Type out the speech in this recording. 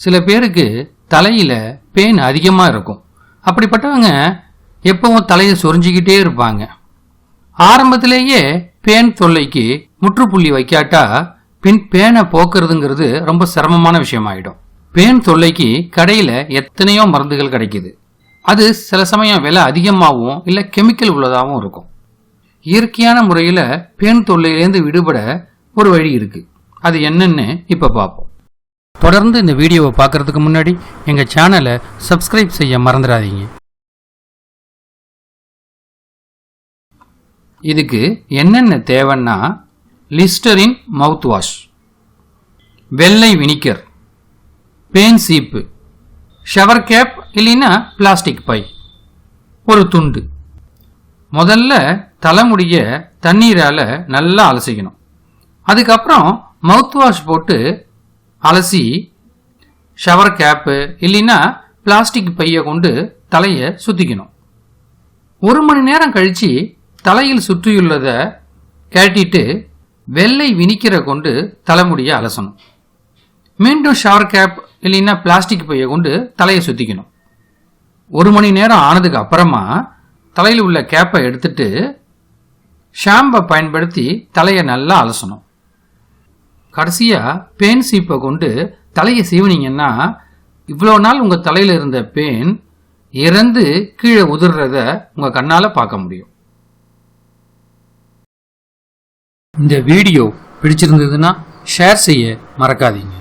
சில பேருக்கு தலையில் பேன் அதிகமாக இருக்கும். அப்படிப்பட்டவங்க எப்பவும் தலையை சொரிஞ்சிக்கிட்டே இருப்பாங்க. ஆரம்பத்திலேயே பேன் தொல்லைக்கு முற்றுப்புள்ளி வைக்காட்டா பின் பேனை போக்குறதுங்கிறது ரொம்ப சிரமமான விஷயமாயிடும். பேன் தொல்லைக்கு கடையில் எத்தனையோ மருந்துகள் கிடைக்குது. அது சில சமயம் விலை அதிகமாகவும் இல்லை கெமிக்கல் உள்ளதாகவும் இருக்கும். இயற்கையான முறையில் பேன் தொல்லையிலேருந்து விடுபட ஒரு வழி இருக்குது அது என்னன்னு இப்போ பார்ப்போம் தொடர்ந்து இந்த வீடியோவை பார்க்கறதுக்கு முன்னாடி எங்கள் சேனலை சப்ஸ்கிரைப் செய்ய மறந்துடாதீங்க. இதுக்கு என்னென்ன தேவைன்னா லிஸ்டரின் மவுத் வாஷ் வெள்ளை வினிகர் பேன் சீப்பு ஷவர் கேப் இல்லைன்னா பிளாஸ்டிக் பை ஒரு துண்டு. முதல்ல தலைமுடிய தண்ணீரால் நல்லா அலசிக்கணும். அதுக்கப்புறம் மவுத் வாஷ் போட்டு அலசி ஷவர் கேப்பு இல்லைன்னா பிளாஸ்டிக் பையை கொண்டு தலையை சுற்றிக்கணும் ஒரு மணி நேரம் கழித்து தலையில் சுற்றியுள்ளதை கேட்டிட்டு வெள்ளை வினிக்கிற கொண்டு தலைமுடியை அலசணும். மீண்டும் ஷவர் கேப் இல்லைன்னா பிளாஸ்டிக் பையை கொண்டு தலையை சுற்றிக்கணும் ஒரு மணி நேரம் ஆனதுக்கு அப்புறமா தலையில் உள்ள கேப்பை எடுத்துட்டு ஷாம்பை பயன்படுத்தி தலையை நல்லா அலசணும். கடைசியாக பேன் சீப்பை கொண்டு தலையை சீவனிங்கன்னா இவ்வளோ நாள் உங்கள் தலையில் இருந்த பேன் இறந்து கீழே உதிர்றத உங்கள் கண்ணால் பார்க்க முடியும். இந்த வீடியோ பிடிச்சிருந்ததுன்னா ஷேர் செய்ய மறக்காதீங்க.